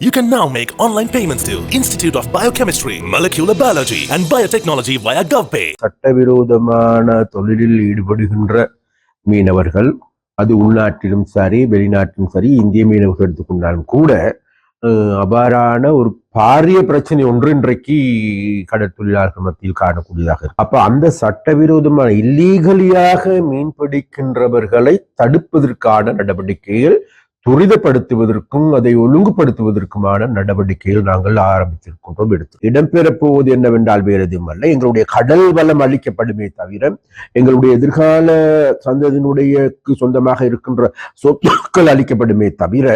You can now make online payments to Institute of Biochemistry, Molecular Biology and Biotechnology via GovPay. சட்டவிரோதமான தொழிலில் ஈடுபடுகின்ற மீனவர்கள் அது உள்நாட்டிலும் சரி வெளிநாட்டிலும் சரி இந்திய மீனவர்கள் எடுத்துக்கொண்டாலும் கூட அபாரான ஒரு பாரிய பிரச்சனை ஒன்று இன்றைக்கு கடற்தொழிலாளர்கள் மத்தியில் காணக்கூடியதாக இருக்கு அப்ப அந்த சட்டவிரோதமான இல்லீகலியாக மீன்பிடிக்கின்றவர்களை தடுப்பதற்கான நடவடிக்கைகள் துரிதப்படுத்துவதற்கும் அதை ஒழுங்குபடுத்துவதற்குமான நடவடிக்கைகள் நாங்கள் ஆரம்பித்திருக்கின்றோம் எடுத்து இடம்பெறப் போவது என்னவென்றால் வேறு எதுவும் அல்ல. எங்களுடைய கடல் வளம் அளிக்கப்படுமே தவிர எங்களுடைய எதிர்கால சந்ததியினுடைய சொந்தமாக இருக்கின்ற சொத்துக்கள் அளிக்கப்படுமே தவிர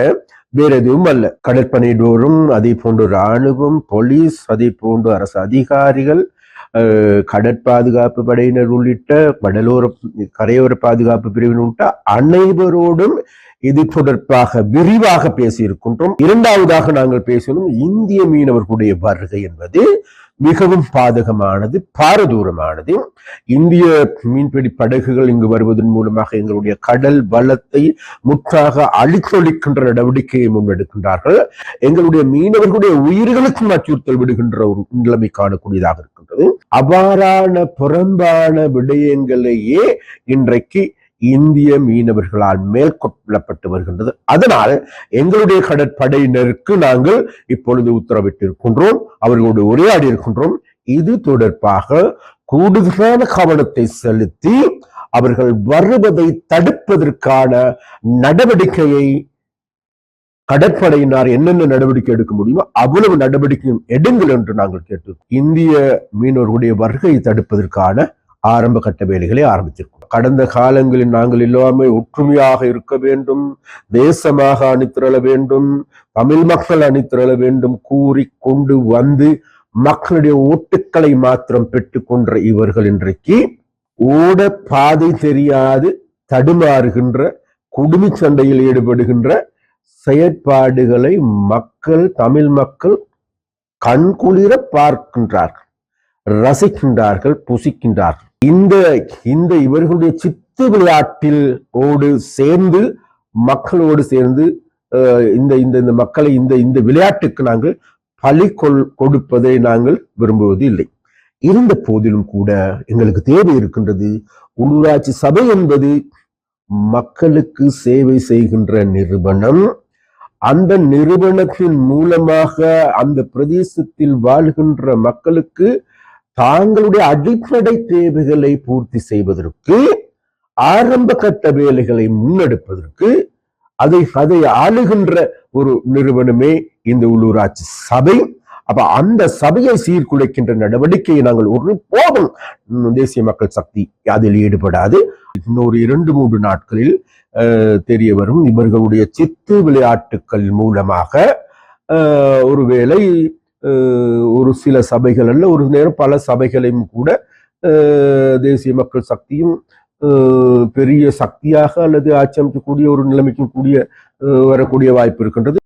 வேற எதுவும் அல்ல. கடற்படையினரும் அதே போன்று இராணுவம் போலீஸ் அதே போன்று அரசு அதிகாரிகள் கடற்பாதுகாப்பு படையினர் உள்ளிட்ட கடலோர கரையோர பாதுகாப்பு பிரிவின் உள்ளிட்ட அனைவரோடும் இது தொடர்பாக விரிவாக பேசியிருக்கின்றோம். இரண்டாவதாக நாங்கள் பேசணும் இந்திய மீனவர்களுடைய வருகை என்பது மிகவும் பாதகமானது பாரதூரமானது. இந்திய மீன்பிடி படகுகள் இங்கு வருவதன் மூலமாக எங்களுடைய கடல் வளத்தை முற்றாக அழித்தொழிக்கின்ற நடவடிக்கையை முன்னெடுக்கின்றார்கள். எங்களுடைய மீனவர்களுடைய உயிர்களுக்கும் அச்சுறுத்தல் விடுகின்ற ஒரு நிலைமை காணக்கூடியதாக இருக்கின்றது. அவ்வாறான புறம்பான விடயங்களையே இன்றைக்கு இந்திய மீனவர்களால் மேற்கொள்ளப்பட்டு வருகின்றது. அதனால் எங்களுடைய கடற்படையினருக்கு நாங்கள் இப்பொழுது உத்தரவிட்டிருக்கின்றோம் அவர்களோடு உரையாடி இருக்கின்றோம். இது தொடர்பாக கூடுதலான கவனத்தை செலுத்தி அவர்கள் வருவதை தடுப்பதற்கான நடவடிக்கையை கடற்படையினார் என்னென்ன நடவடிக்கை எடுக்க முடியுமோ அவ்வளவு நடவடிக்கையும் எடுங்கள் என்று நாங்கள் கேட்டு இந்திய மீனவர்களுடைய வருகையை தடுப்பதற்கான ஆரம்ப கட்ட வேலைகளை ஆரம்பித்திருக்கோம். கடந்த காலங்களில் நாங்கள் எல்லாமே ஒற்றுமையாக இருக்க வேண்டும் தேசமாக அணித்திரள வேண்டும் தமிழ் மக்கள் அணித்திரள வேண்டும் கூறி கொண்டு வந்து மக்களுடைய ஓட்டுக்களை மாத்திரம் பெற்றுக்கொன்ற இவர்கள் இன்றைக்கு ஓட பாதை தெரியாது தடுமாறுகின்ற குடுமி சண்டையில் ஈடுபடுகின்ற செயற்பாடுகளை மக்கள் தமிழ் மக்கள் கண்குளிர பார்க்கின்றார்கள் ரசிக்கின்றார்கள் புசிக்கின்றார்கள். இந்த இந்த இவர்களுடைய சித்து விளையாட்டில் ஓடு சேர்ந்து மக்களோடு சேர்ந்து இந்த இந்த இந்த மக்களை இந்த இந்த விளையாட்டுக்கு நாங்கள் பலி கொள் கொடுப்பதை நாங்கள் விரும்புவது இல்லை. இருந்த போதிலும் கூட எங்களுக்கு தேவை இருக்கின்றது உள்ளூராட்சி சபை என்பது மக்களுக்கு சேவை செய்கின்ற நிறுவனம். அந்த நிறுவனத்தின் மூலமாக அந்த பிரதேசத்தில் வாழ்கின்ற மக்களுக்கு தாங்களுடைய அடிப்படை தேவைகளை பூர்த்தி செய்வதற்கு ஆரம்ப கட்ட வேலைகளை முன்னெடுப்பதற்கு அதை அதை ஆளுகின்ற ஒரு நிறுவனமே இந்த உள்ளூராட்சி சபை. அப்ப அந்த சபையை சீர்குலைக்கின்ற நடவடிக்கையை நாங்கள் ஒரு போதும் தேசிய மக்கள் சக்தி அதில் ஈடுபடாது. இன்னொரு இரண்டு மூன்று நாட்களில் தெரிய வரும் இவர்களுடைய சித்து விளையாட்டுக்கள் மூலமாக ஒருவேளை ஒரு சில சபைகள் அல்ல ஒரு நேரம் பல சபைகளையும் கூட தேசிய மக்கள் சக்தியும் பெரிய சக்தியாக அல்லது ஆட்சி அமைக்கக்கூடிய ஒரு நிலைமைக்கும் கூடிய வரக்கூடிய வாய்ப்பு இருக்கின்றது.